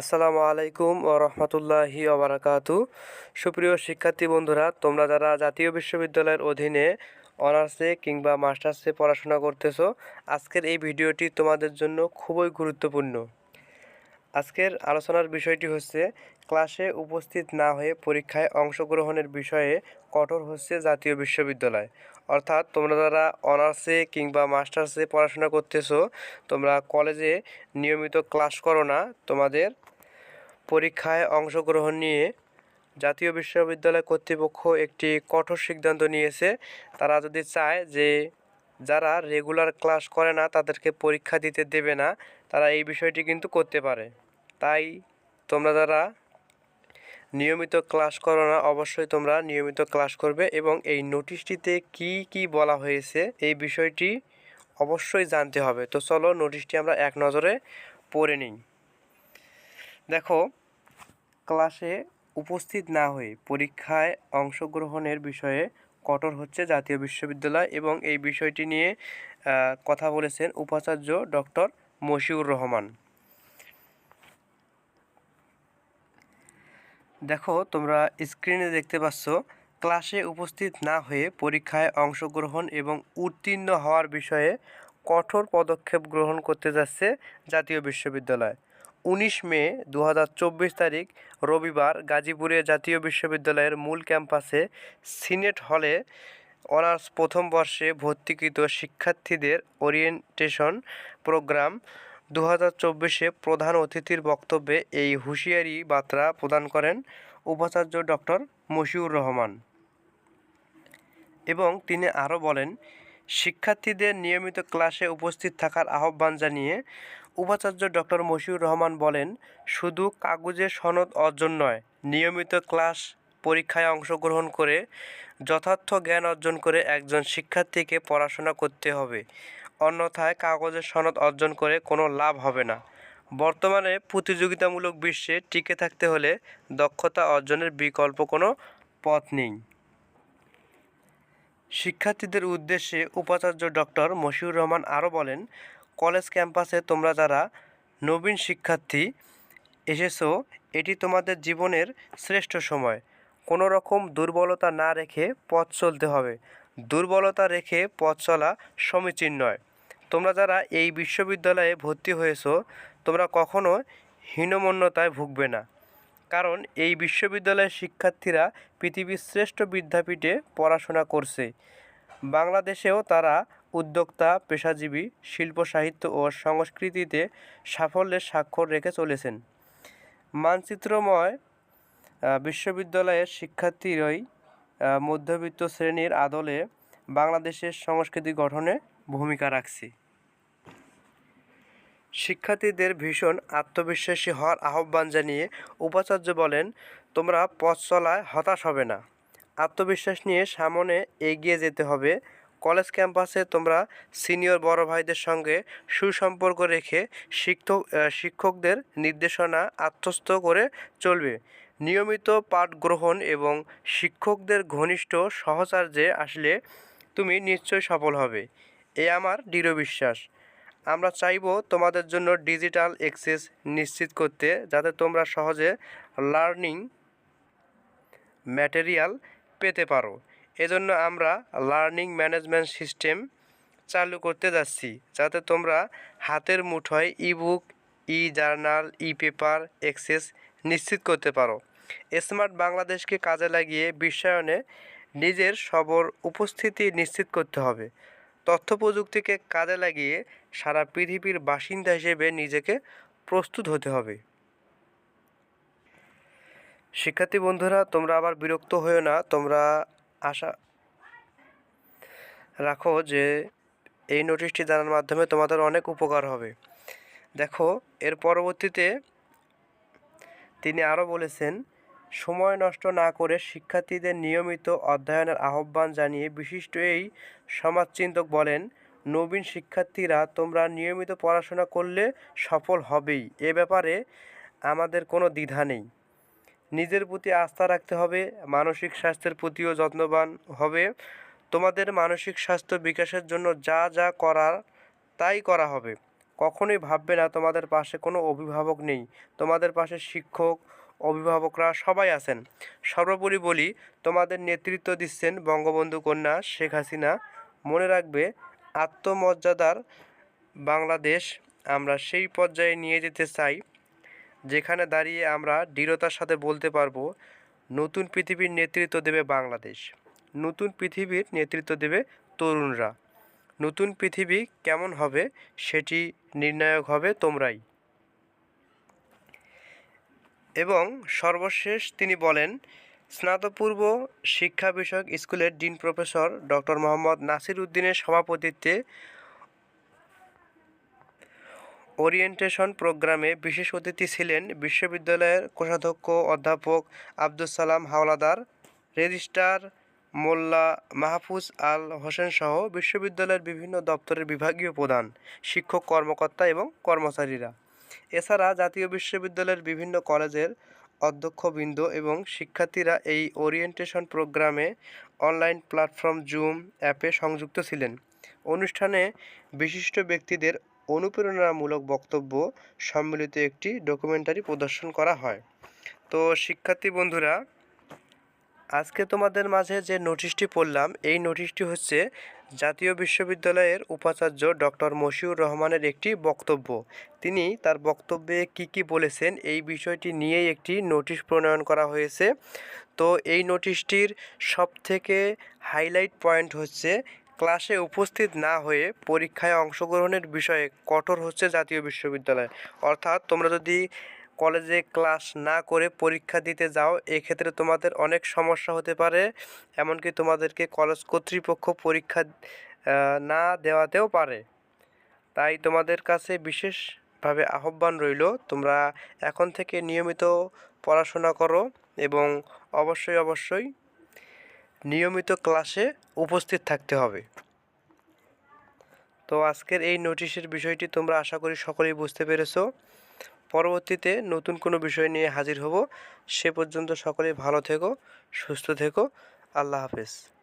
আসসালামু আলাইকুম ও রহমতুল্লাহি ওবরাকাতু সুপ্রিয় শিক্ষার্থী বন্ধুরা, তোমরা যারা জাতীয় বিশ্ববিদ্যালয়ের অধীনে অনার্সে কিংবা মাস্টার্সে পড়াশোনা করতেছো, আজকের এই ভিডিওটি তোমাদের জন্য খুবই গুরুত্বপূর্ণ। আজকের আলোচনার বিষয়টি হচ্ছে, ক্লাসে উপস্থিত না হয়ে পরীক্ষায় অংশগ্রহণের বিষয়ে কঠোর হচ্ছে জাতীয় বিশ্ববিদ্যালয়। অর্থাৎ তোমরা যারা অনার্সে কিংবা মাস্টার্সে পড়াশোনা করতেছো, তোমরা কলেজে নিয়মিত ক্লাস করো না। তোমাদের পরীক্ষায় অংশগ্রহণ নিয়ে জাতীয় বিশ্ববিদ্যালয় কর্তৃপক্ষ একটি কঠোর সিদ্ধান্ত নিয়েছে। তারা যদি চায় যে যারা রেগুলার ক্লাস করে না, তাদেরকে পরীক্ষা দিতে দেবে না, তারা এই বিষয়টি কিন্তু করতে পারে। তাই তোমরা যারা নিয়মিত ক্লাস করো না, অবশ্যই তোমরা নিয়মিত ক্লাস করবে এবং এই নোটিশটিতে কি কি বলা হয়েছে এই বিষয়টি অবশ্যই জানতে হবে। তো চলো নোটিশটি আমরা এক নজরে পড়ে নিই। দেখো, ক্লাসে উপস্থিত না হয়ে পরীক্ষায় অংশগ্রহণের বিষয়ে কঠোর হচ্ছে জাতীয় বিশ্ববিদ্যালয় এবং এই বিষয়টি নিয়ে কথা বলেছেন উপাচার্য ডক্টর মশিউর রহমান। দেখো, তোমরা স্ক্রিনে দেখতে পাচ্ছ ক্লাসে উপস্থিত না হয়ে পরীক্ষায় অংশগ্রহণ এবং উত্তীর্ণ হওয়ার বিষয়ে কঠোর পদক্ষেপ গ্রহণ করতে যাচ্ছে জাতীয় বিশ্ববিদ্যালয়। উনিশ মে দু হাজার চব্বিশ তারিখ, রবিবার গাজীপুরে জাতীয় বিশ্ববিদ্যালয়ের মূল ক্যাম্পাসে সিনেট হলে অনার্স প্রথম বর্ষে ভর্তিকৃত শিক্ষার্থীদের ওরিয়েন্টেশন প্রোগ্রাম দু হাজার চব্বিশে প্রধান অতিথির বক্তব্যে এই হুঁশিয়ারি বার্তা প্রদান করেন উপাচার্য ডক্টর মশিউর রহমান। এবং তিনি আরও বলেন, শিক্ষার্থীদের নিয়মিত ক্লাসে উপস্থিত থাকার আহ্বান জানিয়ে উপাচার্য ডক্টর মশিউর রহমান বলেন, শুধু কাগজে সনদ অর্জন নয়, নিয়মিত ক্লাস পরীক্ষায় অংশগ্রহণ করে যথার্থ জ্ঞান অর্জন করে একজন শিক্ষার্থীকে পড়াশোনা করতে হবে। অন্যথায় কাগজের সনদ অর্জন করে কোনো লাভ হবে না। বর্তমানে প্রতিযোগিতামূলক বিশ্বে টিকে থাকতে হলে দক্ষতা অর্জনের বিকল্প কোনো পথ নেই। শিক্ষার্থীদের উদ্দেশ্যে উপাচার্য ডক্টর মশিউর রহমান আরও বলেন, কলেজ ক্যাম্পাসে তোমরা যারা নবীন শিক্ষার্থী এসেছ, এটি তোমাদের জীবনের শ্রেষ্ঠ সময়। কোনো রকম দুর্বলতা না রেখে পথ চলতে হবে। দুর্বলতা রেখে পথ চলা সমীচীন নয়। তোমরা যারা এই বিশ্ববিদ্যালয়ে ভর্তি হয়েছো, তোমরা কখনো হীনমন্যতায় ভুগবে না। কারণ এই বিশ্ববিদ্যালয়ের শিক্ষার্থীরা পৃথিবীর শ্রেষ্ঠ বিদ্যাপীঠে পড়াশোনা করছে। বাংলাদেশেও তারা উদ্যোক্তা, পেশাজীবী, শিল্প, সাহিত্য ও সংস্কৃতিতে সাফল্যের স্বাক্ষর রেখে চলেছেন। মানচিত্রময় বিশ্ববিদ্যালয়ের শিক্ষার্থীরাই মধ্যবিত্ত শ্রেণির আদলে বাংলাদেশের সংস্কৃতি গঠনে ভূমিকা রাখছে। শিক্ষার্থীদের ভীষণ আত্মবিশ্বাসী হওয়ার আহ্বান জানিয়ে উপাচার্য বলেন, তোমরা পথ চলায় হতাশ হবে না। আত্মবিশ্বাস নিয়ে সামনে এগিয়ে যেতে হবে। কলেজ ক্যাম্পাসে তোমরা সিনিয়র বড় ভাইদের সঙ্গে সুসম্পর্ক রেখে শিক্ষক শিক্ষকদের নির্দেশনা আত্মস্থ করে চলবে। নিয়মিত পাঠ গ্রহণ এবং শিক্ষকদের ঘনিষ্ঠ সহচার্যে আসলে তুমি নিশ্চয়ই সফল হবে। এ আমার দৃঢ় বিশ্বাস। আমরা চাইব তোমাদের জন্য ডিজিটাল অ্যাক্সেস নিশ্চিত করতে, যাতে তোমরা সহজে লার্নিং ম্যাটেরিয়াল পেতে পারো। এজন্য আমরা লার্নিং ম্যানেজমেন্ট সিস্টেম চালু করতে যাচ্ছি, যাতে তোমরা হাতের মুঠোয় ebook e journal e paper access নিশ্চিত করতে পারো। স্মার্ট বাংলাদেশকে কাজে লাগিয়ে বিশ্বায়নে নিজের সবর, উপস্থিতি নিশ্চিত করতে হবে। তথ্য প্রযুক্তিকে কাজে লাগিয়ে সারা পৃথিবীর বাসিন্দা হিসেবে নিজেকে প্রস্তুত হতে হবে। শিক্ষার্থী বন্ধুরা, তোমরা আবার বিরক্ত হয়েও না। তোমরা আশা রাখো যে এই নোটিশটি জানার মাধ্যমে তোমাদের অনেক উপকার হবে। দেখো, এর পরবর্তীতে তিনি আরও বলেছেন সময় নষ্ট না করে শিক্ষার্থীদের নিয়মিত অধ্যয়নের আহ্বান জানিয়ে বিশিষ্ট এই সমাজচিন্তক বলেন, নবীন শিক্ষার্থীরা তোমরা নিয়মিত পড়াশোনা করলে সফল হবেই। এ ব্যাপারে আমাদের কোনো দ্বিধা নেই। নিজের প্রতি আস্থা রাখতে হবে, মানসিক স্বাস্থ্যের প্রতিও যত্নবান হবে। তোমাদের মানসিক স্বাস্থ্য বিকাশের জন্য যা যা করার, তাই করা হবে। কখনোই ভাববে না তোমাদের পাশে কোনো অভিভাবক নেই। তোমাদের পাশে শিক্ষক অভিভাবকরা সবাই আছেন। সর্বোপরি বলি, তোমাদের নেতৃত্ব দিচ্ছেন বঙ্গবন্ধু কন্যা শেখ হাসিনা। মনে রাখবে, আত্মমর্যাদার বাংলাদেশ আমরা সেই পর্যায়ে নিয়ে যেতে চাই, যেখানে দাঁড়িয়ে আমরা দৃঢ়তার সাথে বলতে পারব, নতুন পৃথিবীর নেতৃত্ব দেবে বাংলাদেশ। নতুন পৃথিবীর নেতৃত্ব দেবে তরুণরা। নতুন পৃথিবী কেমন হবে সেটি নির্ণায়ক হবে তোমরাই। এবং সর্বশেষ তিনি বলেন স্নাতপূর্ব শিক্ষা বিষয়ক স্কুলের dean professor doctor Mohammad Nasir উদ্দিনের সভাপতিত্বে ওরিয়েন্টেশন প্রোগ্রামে বিশেষ অতিথি ছিলেন বিশ্ববিদ্যালয়ের কোষাধ্যক্ষ অধ্যাপক আব্দুস সালাম হাওলাদার, রেজিস্ট্রার মোল্লা মাহফুজ আল হোসেন সহ বিশ্ববিদ্যালয়ের বিভিন্ন দপ্তরের বিভাগীয় প্রধান, শিক্ষক কর্মকর্তা এবং কর্মচারীরা। এছাড়া জাতীয় বিশ্ববিদ্যালয়ের বিভিন্ন কলেজের অধ্যক্ষবৃন্দ এবং শিক্ষার্থীরা এই ওরিয়েন্টেশন প্রোগ্রামে অনলাইন প্ল্যাটফর্ম জুম অ্যাপে সংযুক্ত ছিলেন। অনুষ্ঠানে বিশিষ্ট ব্যক্তিদের অনুপ্রেরণামূলক বক্তব্য, সম্মিলিত একটি ডকুমেন্টারি প্রদর্শন করা হয়। তো শিক্ষার্থী বন্ধুরা আজকে তোমাদের মাঝে যে নোটিশটি পড়লাম, এই নোটিশটি হচ্ছে জাতীয় বিশ্ববিদ্যালয়ের উপাচার্য ডক্টর মশিউর রহমানের একটি বক্তব্য। তিনি তার বক্তব্যে কি কি বলেছেন, এই বিষয়টি নিয়েই একটি নোটিশ প্রণয়ন করা হয়েছে। তো এই নোটিশটির সবথেকে হাইলাইট পয়েন্ট হচ্ছে, ক্লাসে উপস্থিত না হয়ে পরীক্ষায় অংশগ্রহণের বিষয়ে কঠোর হচ্ছে জাতীয় বিশ্ববিদ্যালয়। অর্থাৎ তোমরা যদি কলেজে ক্লাস না করে পরীক্ষা দিতে যাও, এক্ষেত্রে তোমাদের অনেক সমস্যা হতে পারে। এমনকি তোমাদেরকে কলেজ কর্তৃপক্ষ পরীক্ষা না দেওয়াতেও পারে। তাই তোমাদের কাছে বিশেষভাবে আহ্বান রইল, তোমরা এখন থেকে নিয়মিত পড়াশোনা করো এবং অবশ্যই অবশ্যই নিয়মিত ক্লাসে উপস্থিত থাকতে হবে। তো আজকের এই নোটিশের বিষয়টি তোমরা আশা করি সকলেই বুঝতে পেরেছ। পরবর্তীতে নতুন কোনো বিষয় নিয়ে হাজির হব। সে পর্যন্ত সকলে ভালো থেকো, সুস্থ থেকো। আল্লাহ হাফেজ।